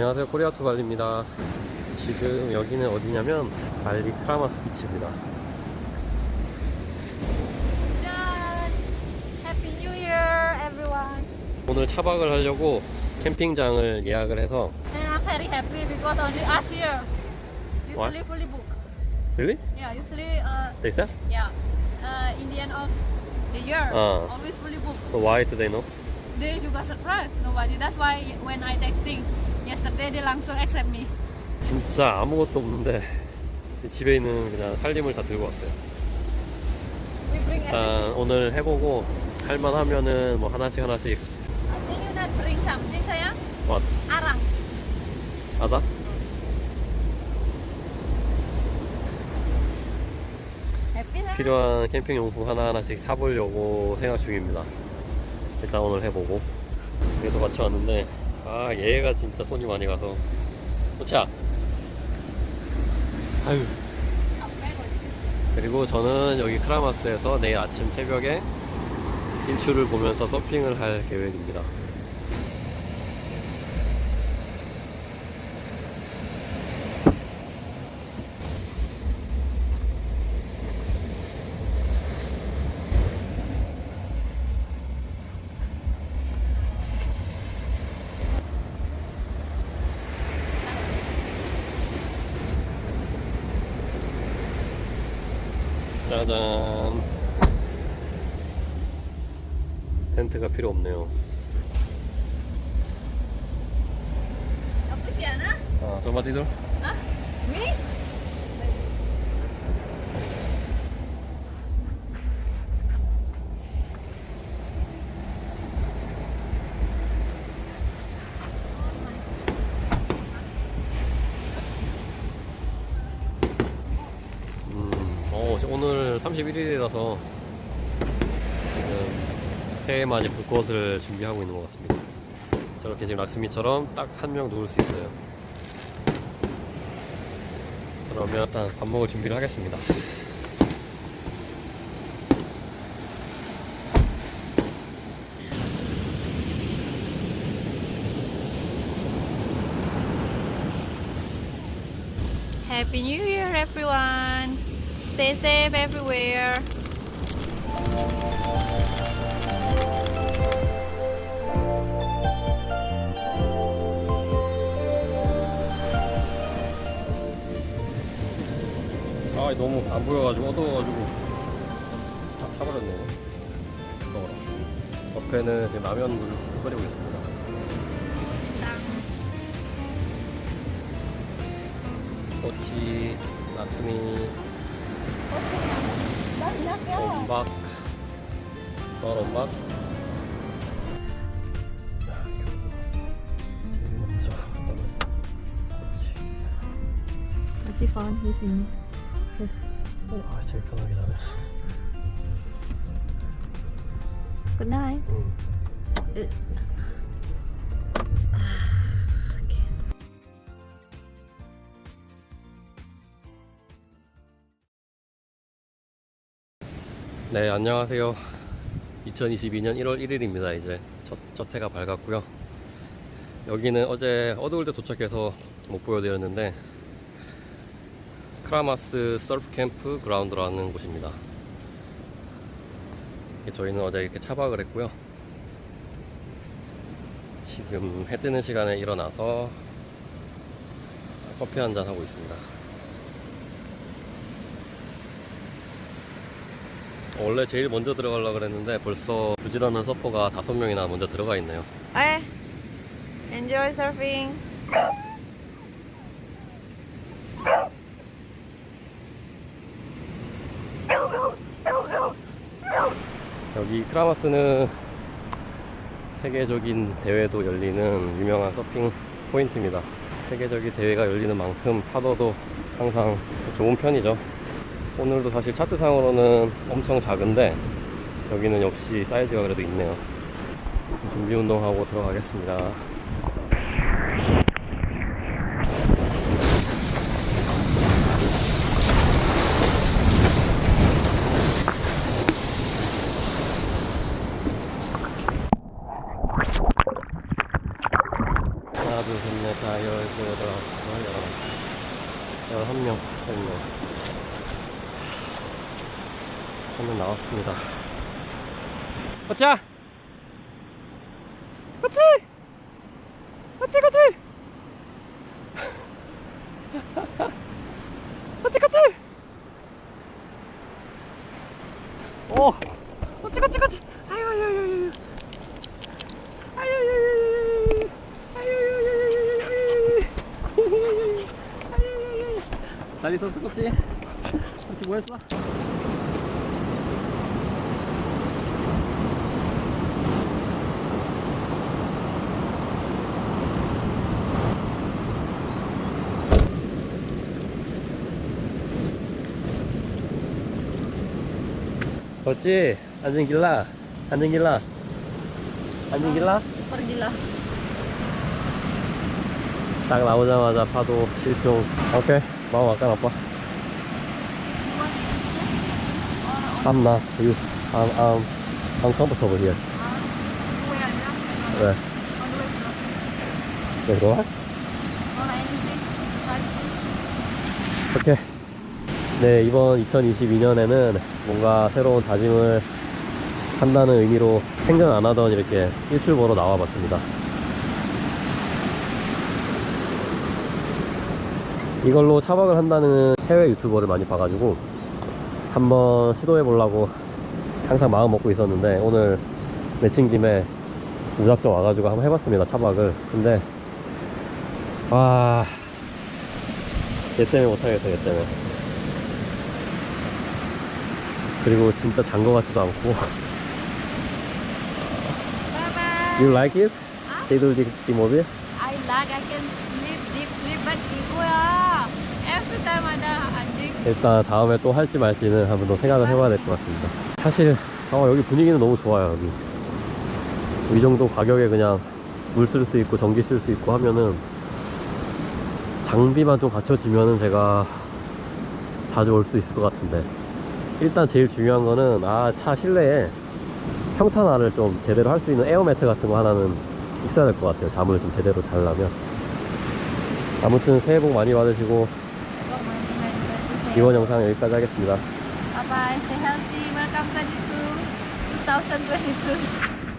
안녕하세요 코리아 투 발리입니다 지금 여기는 어디냐면 발리 크라마스 비치입니다 짠! Happy New Year, everyone! 오늘 차박을 하려고 캠핑장을 예약을 해서 very happy because only us here. Usually fully booked. Really? Yeah, usually, uh, They said? yeah, uh, in the end of the year, Ah. always fully booked. So why do they know? They juga surprised, nobody. That's why when I texting yesterday, they langsung accept me. 진짜 아무것도 없는데 집에 있는 그냥 살림을 다 들고 왔어요 We bring everything. 일단 오늘 해보고 할만하면은 뭐 하나씩 하나씩 I think you not bring something, sayang? What? Arang. Happy, sayang? 필요한 캠핑 용품 하나하나씩 사보려고 생각 중입니다. 일단 오늘 해보고. 그래서 같이 왔는데, 아, 얘가 진짜 손이 많이 가서. 도착! 아유. 그리고 저는 여기 크라마스에서 내일 아침 새벽에 일출을 보면서 서핑을 할 계획입니다. 짜잔. 텐트가 필요 없네요. Sih, Ana? 아, 좀만 뛰들? Hah? Me? 음, 어, 오늘 31일이라서 지금 새해 맞이 불꽃을 준비하고 있는 것 같습니다. 저렇게 지금 락스미처럼 딱 한 명 누울 수 있어요. 그러면 일단 밥 먹을 준비를 하겠습니다. Happy New Year. Stay safe everywhere. 아, 너무 안 보여가지고 어두워가지고 다 타버렸네. 더워라. 옆에는 지금 라면 물 끓이고 있습니다. 꼬치, 락스미, Banyak ya. 엄박, 썰 엄박. 먼저 꼬치. Nanti phone di sini. Yes. 아, 제일 편하게 나네. Good night. 응. 네, 안녕하세요. 2022년 1월 1일입니다. 이제 첫, 첫 해가 밝았고요. 여기는 어제 어두울 때 도착해서 못 보여드렸는데 크라마스 서프 캠프 그라운드라는 곳입니다. 저희는 어제 이렇게 차박을 했고요. 지금 해 뜨는 시간에 일어나서 커피 한 잔 하고 있습니다. 원래 제일 먼저 들어가려고 그랬는데 벌써 부지런한 서퍼가 다섯 명이나 먼저 들어가 있네요. Eh, enjoy surfing. 여기 크라마스는 세계적인 대회도 열리는 유명한 서핑 포인트입니다. 세계적인 대회가 열리는 만큼 파도도 항상 좋은 편이죠. 오늘도 사실 차트상으로는 엄청 작은데 여기는 역시 사이즈가 그래도 있네요. 준비 운동하고 들어가겠습니다. 아, 하나, 둘, 셋, 넷, 다, 열, 두, 여덟, 아홉, 열, 열하나. 열한 명 한명 나왔습니다. 가자! 그치! 그치, 그치! 그치, 그치! 오! 그치, 그치, 그치! 아유, 아유, 아유, 아유. 아유. 잘 있었어, 그치? 그치, 뭐 했어? 어찌? 안전 길라? 안전 길라? 안전 길라? Pergilah. 딱 나오자마자 파도 실종 오케이 마음 아까 나빠 I'm not you I'm I'm uncomfortable here 왜? 왜 그러나? 오케이 네 이번 2022년에는 뭔가 새로운 다짐을 한다는 의미로 생전 안 하던 이렇게 일출 보러 나와 봤습니다. 이걸로 차박을 한다는 해외 유튜버를 많이 봐가지고 한번 시도해 보려고 항상 마음 먹고 있었는데 오늘 내친 김에 무작정 와가지고 한번 해봤습니다 차박을. 근데 와 얘 때문에 못하겠어 얘 때문에 그리고 진짜 잔거 같지도 않고. You like it? 개돌기 모빌? I like I can sleep deep sleep but 이거야. Every time ada anjing. 일단 다음에 또 할지 말지는 한번 더 생각을 해봐야 될 것 같습니다. 사실 어, 여기 분위기는 너무 좋아요. 여기 이 정도 가격에 그냥 물 쓸 수 있고 전기 쓸 수 있고 하면은 장비만 좀 갖춰지면은 제가 자주 올 수 있을 것 같은데 일단 제일 중요한 거는 아 차 실내에 평탄화를 좀 제대로 할 수 있는 에어매트 같은 거 하나는 있어야 될 것 같아요. 잠을 좀 제대로 자려면 아무튼 새해 복 많이 받으시고 이번 영상 여기까지 하겠습니다. Bye. Stay healthy. Welcome 22 2022.